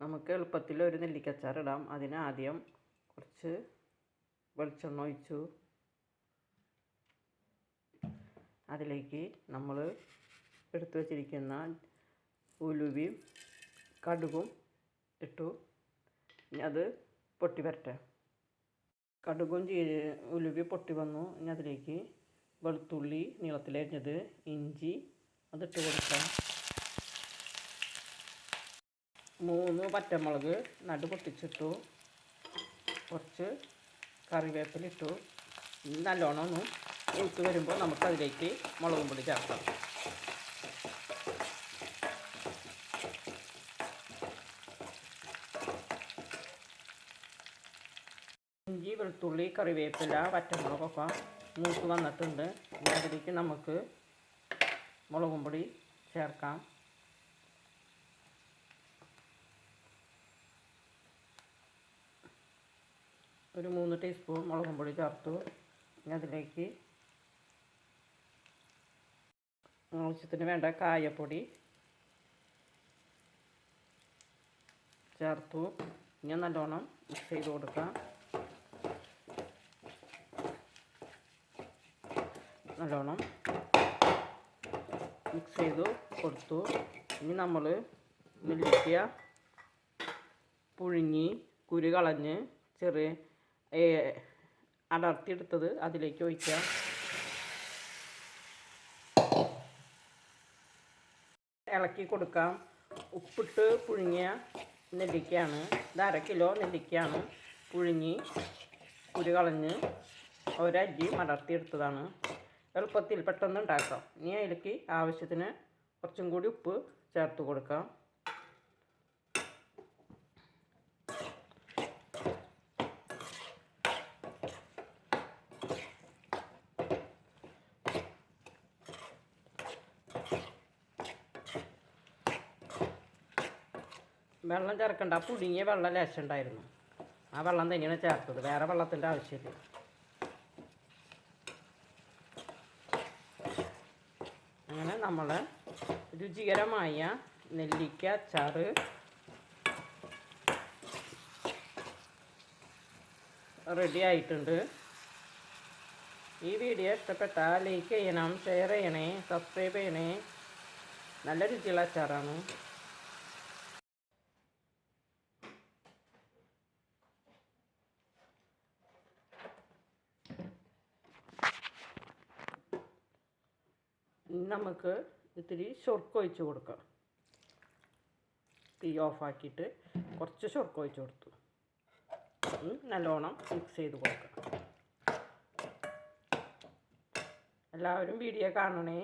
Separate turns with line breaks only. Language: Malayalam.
നമുക്ക് എളുപ്പത്തിൽ ഒരു നെല്ലിക്കച്ചാർ ഇടാം. അതിന് ആദ്യം കുറച്ച് വെളിച്ചെണ്ണ ഒഴിച്ചു. അതിലേക്ക് നമ്മൾ എടുത്തു വച്ചിരിക്കുന്ന ഉലുവയും കടുകും ഇട്ടു. ഇനി അത് പൊട്ടി വരട്ടെ. കടുകും ജീ ഉലുവി പൊട്ടി വന്നു. ഇനി അതിലേക്ക് വെളുത്തുള്ളി നീളത്തിലരിഞ്ഞത് ഇഞ്ചി അതിട്ട് കൊടുക്കാം. മൂന്ന് പച്ചമുളക് നടു പൊട്ടിച്ചിട്ടു. കുറച്ച് കറിവേപ്പിലിട്ടു. നല്ലോണം ഒന്ന് ഇട്ട് വരുമ്പോൾ നമുക്കതിലേക്ക് മുളകും പൊടി ചേർക്കാം. ഇഞ്ചി വെളുത്തുള്ളി കറിവേപ്പില പച്ചമുളകൊക്കെ മൂത്ത് വന്നിട്ടുണ്ട്. അതിലേക്ക് നമുക്ക് മുളകും പൊടി ചേർക്കാം. ഒരു മൂന്ന് ടീസ്പൂൺ മുളകും പൊടി ചേർത്തു. ഇനി അതിലേക്ക് ആവശ്യത്തിന് വേണ്ട കായപ്പൊടി ചേർത്തു. ഇനി നല്ലോണം മിക്സ് ചെയ്ത് കൊടുക്കാം. നല്ലോണം മിക്സ് ചെയ്തു കൊടുത്തു. ഇനി നമ്മൾ നെല്ലിക്ക പുഴുങ്ങി കുരു കളഞ്ഞ് ചെറിയ അടർത്തിയെടുത്തത് അതിലേക്ക് ഒഴിക്കാം ഇളക്കി കൊടുക്കാം. ഉപ്പിട്ട് പുഴുങ്ങിയ നെല്ലിക്കയാണ്. ഇത് അര കിലോ നെല്ലിക്കയാണ്. പുഴുങ്ങി കുരു കളഞ്ഞ് ഒരരി മടർത്തിയെടുത്തതാണ്. എളുപ്പത്തിൽ പെട്ടെന്ന് ഉണ്ടാക്കാം. ഇനി അതിലേക്ക് ആവശ്യത്തിന് കുറച്ചും കൂടി ഉപ്പ് ചേർത്ത് കൊടുക്കാം. വെള്ളം ചേർക്കണ്ട. ആ പുഴുങ്ങിയ വെള്ളം ലേശുണ്ടായിരുന്നു ആ വെള്ളം തന്നെയാണ് ചേർത്തത്. വേറെ വെള്ളത്തിന്റെ ആവശ്യമില്ല. അങ്ങനെ നമ്മൾ രുചികരമായ നെല്ലിക്ക അച്ചാറ് റെഡി ആയിട്ടുണ്ട്. ഈ വീഡിയോ ഇഷ്ടപ്പെട്ടാൽ ലൈക്ക് ചെയ്യണം ഷെയർ ചെയ്യണേ സബ്സ്ക്രൈബ് ചെയ്യണേ. നല്ല രുചിയുള്ള അച്ചാറാണ്. നമുക്ക് ഇത്തിരി ഒഴിച്ച് കൊടുക്കാം തീ ഓഫാക്കിയിട്ട് കുറച്ച് ഒഴിച്ച് കൊടുത്തു. നല്ലോണം മിക്സ് ചെയ്ത് കൊടുക്കാം എല്ലാവരും വീഡിയോ കാണണേ?